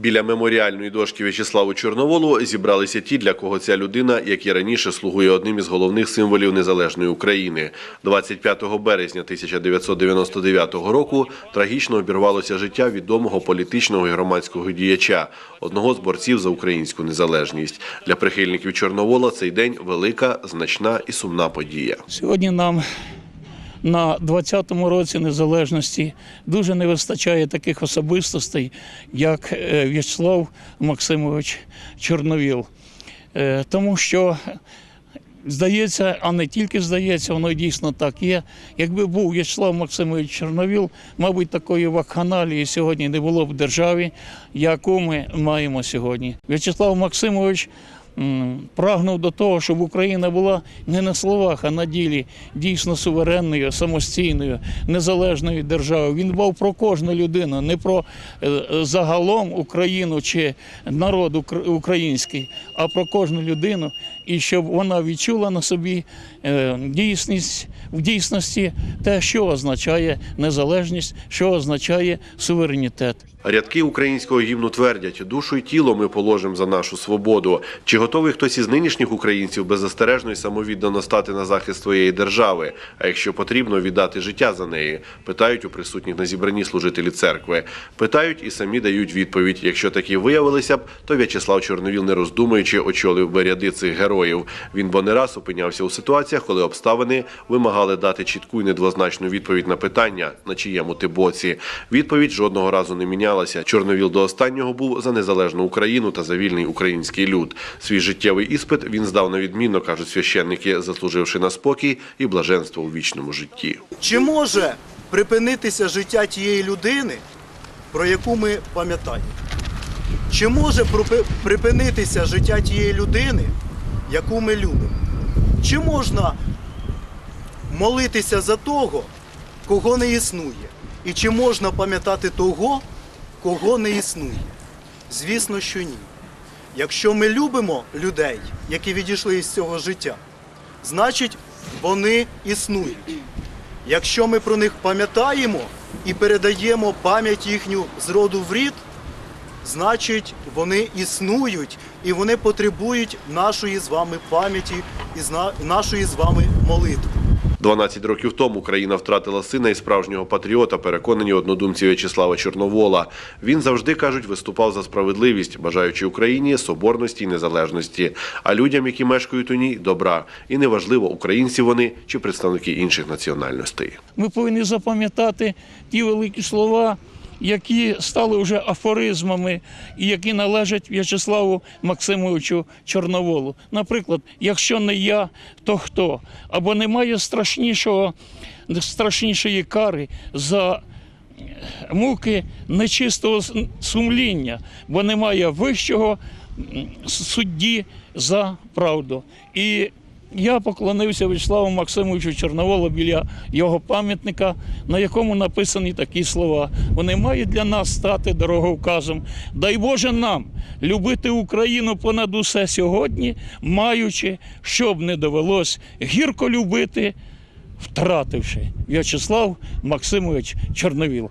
Біля меморіальної дошки В'ячеславу Чорноволу зібралися ті, для кого ця людина, як і раніше, слугує одним із головних символів незалежної України. 25 березня 1999 року трагічно обірвалося життя відомого політичного і громадського діяча, одного з борців за українську незалежність. Для прихильників Чорновола цей день велика, значна і сумна подія. Сьогодні нам на 20-му році незалежності дуже не вистачає таких особистостей, як е, В'ячеслав Максимович Чорновіл. Е, Тому що здається, а не тільки здається, воно дійсно так є. Якби був В'ячеслав Максимович Чорновіл, мабуть, такої вакханалії сьогодні не було б в державі, яку ми маємо сьогодні. В'ячеслав Максимович прагнув до того, щоб Україна була не на словах, а на ділі дійсно суверенною, самостійною, незалежною державою. Він дбав про кожну людину, не про е, загалом Україну чи народ укр- український, а про кожну людину, і щоб вона відчула на собі е, дійсність в дійсності те, що означає незалежність, що означає суверенітет. Рядки українського гімну твердять: душу й тіло ми положимо за нашу свободу. Чи готовий хтось із нинішніх українців беззастережно і самовіддано стати на захист своєї держави? А якщо потрібно віддати життя за неї? Питають у присутніх на зібранні служителі церкви. Питають і самі дають відповідь. Якщо такі виявилися б, то В'ячеслав Чорновіл, не роздумуючи, очолив би ряди цих героїв. Він бо не раз опинявся у ситуаціях, коли обставини вимагали дати чітку і недвозначну відповідь на питання, на чиєму ти боці. Відповідь жодного разу не мінялася. Чорновіл до останнього був за незалежну Україну та за вільний український люд. Свій життєвий іспит він здав на відмінно, кажуть священники, заслуживши на спокій і блаженство у вічному житті. Чи може припинитися життя тієї людини, про яку ми пам'ятаємо? Чи може припинитися життя тієї людини, яку ми любимо? Чи можна молитися за того, кого не існує? І чи можна пам'ятати того, кого не існує? Звісно, що ні. Якщо ми любимо людей, які відійшли із цього життя, значить вони існують. Якщо ми про них пам'ятаємо і передаємо пам'ять їхню з роду в рід, значить вони існують і вони потребують нашої з вами пам'яті і нашої з вами молитви. 12 років тому Україна втратила сина і справжнього патріота, переконані однодумці В'ячеслава Чорновола. Він завжди кажуть, виступав за справедливість, бажаючи Україні соборності і незалежності, а людям, які мешкають у ній, добра. І неважливо, українці вони чи представники інших національностей. Ми повинні запам'ятати ті великі слова, які стали вже афоризмами і які належать В'ячеславу Максимовичу Чорноволу. Наприклад, якщо не я, то хто? Або немає страшнішого, страшнішої кари за муки нечистого сумління, бо немає вищого судді за правду. І я поклонився Вячеславу Максимовичу Чорноволу біля його пам'ятника, на якому написані такі слова. Вони мають для нас стати дороговказом. Дай Боже нам любити Україну понад усе сьогодні, маючи, щоб не довелось гірко любити, втративши В'ячеслав Максимович Чорновіл.